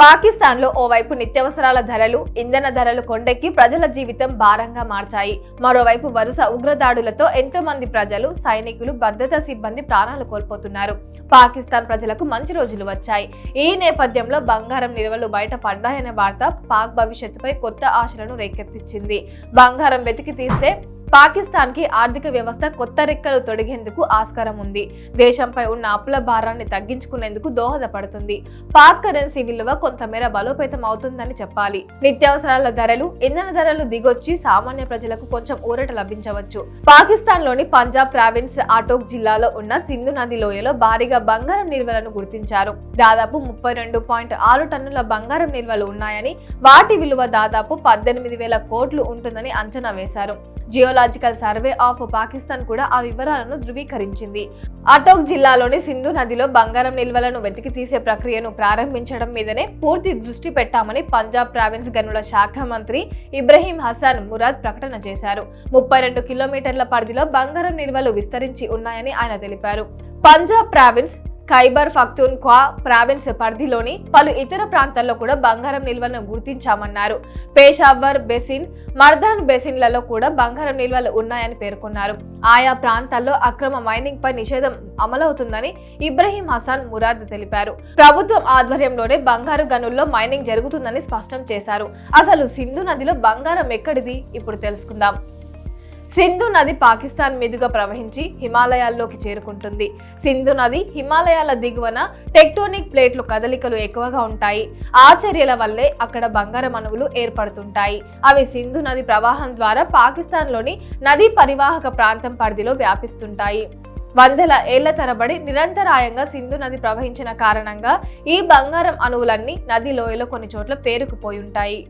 పాకిస్తాన్లో ఓవైపు నిత్యావసరాల ధరలు ఇంధన ధరలు కొండెక్కి ప్రజల జీవితం భారంగా మార్చాయి. మరోవైపు వరుస ఉగ్రదాడులతో ఎంతో మంది ప్రజలు సైనికులు భద్రతా సిబ్బంది ప్రాణాలు కోల్పోతున్నారు. పాకిస్తాన్ ప్రజలకు మంచి రోజులు వచ్చాయి. ఈ నేపథ్యంలో బంగారం నిల్వలు బయట పడ్డాయనే వార్త పాక్ భవిష్యత్తుపై కొత్త ఆశలను రేకెత్తించింది బంగారం వెతికి తీస్తే పాకిస్తాన్కి ఆర్థిక వ్యవస్థ కొత్త రెక్కలు తొడిగేందుకు ఆస్కారం ఉంది. దేశంపై ఉన్న అప్పుల భారాన్ని తగ్గించుకునేందుకు దోహదపడుతుంది. పాక్ కరెన్సీ విలువ కొంతమేర బలోపేతం అవుతుందని చెప్పాలి. నిత్యావసరాల ధరలు ఇంధన ధరలు దిగొచ్చి సామాన్య ప్రజలకు కొంచెం ఊరట లభించవచ్చు. పాకిస్తాన్లోని పంజాబ్ ప్రావిన్స్ ఆటోక్ జిల్లాలో ఉన్న సింధు నది లోయలో భారీగా బంగారం నిల్వలను గుర్తించారు. దాదాపు ముప్పై రెండు పాయింట్ ఆరు టన్నుల బంగారం నిల్వలు ఉన్నాయని వాటి విలువ దాదాపు పద్దెనిమిది వేల కోట్లు ఉంటుందని అంచనా వేశారు. జియోలాజికల్ సర్వే ఆఫ్ పాకిస్తాన్ కూడా ఆ వివరాలను ధృవీకరించింది. అటోక్ జిల్లాలోని సింధు నదిలో బంగారం నిల్వలను వెతికి తీసే ప్రక్రియను ప్రారంభించడం మీదనే పూర్తి దృష్టి పెట్టామని పంజాబ్ ప్రావిన్స్ గనుల శాఖ మంత్రి ఇబ్రహీం హసన్ మురాద్ ప్రకటన చేశారు. ముప్పై రెండు కిలోమీటర్ల పరిధిలో బంగారం నిల్వలు విస్తరించి ఉన్నాయని ఆయన తెలిపారు. Punjab province Khyber Pakhtunkhwa province పరిధిలోని పలు ఇతర ప్రాంతాల్లో కూడా బంగారం నిల్వలను గుర్తించామన్నారు. పేషావర్ బెసిన్ మర్దాన్ బెసిన్లలో కూడా బంగారం నిల్వలు ఉన్నాయని పేర్కొన్నారు. ఆయా ప్రాంతాల్లో అక్రమ మైనింగ్ పై నిషేధం అమలవుతుందని ఇబ్రహీం హసాన్ మురాద్ తెలిపారు. ప్రభుత్వం ఆధ్వర్యంలోనే బంగారు గనుల్లో మైనింగ్ జరుగుతుందని స్పష్టం చేశారు. అసలు సింధు నదిలో బంగారం ఎక్కడిది? ఇప్పుడు తెలుసుకుందాం. సింధు నది పాకిస్తాన్ మీదుగా ప్రవహించి హిమాలయాల్లోకి చేరుకుంటుంది. సింధు నది హిమాలయాల దిగువన టెక్టోనిక్ ప్లేట్లు కదలికలు ఎక్కువగా ఉంటాయి. ఆ చర్యల వల్లే అక్కడ బంగారం అణువులు ఏర్పడుతుంటాయి. అవి సింధు నది ప్రవాహం ద్వారా పాకిస్తాన్లోని నదీ పరివాహక ప్రాంతం పరిధిలో వ్యాపిస్తుంటాయి. వందల ఏళ్ళ తరబడి నిరంతరాయంగా సింధు నది ప్రవహించిన కారణంగా ఈ బంగారం అణువులన్నీ నది లోయలో కొన్ని చోట్ల పేరుకుపోయి ఉంటాయి.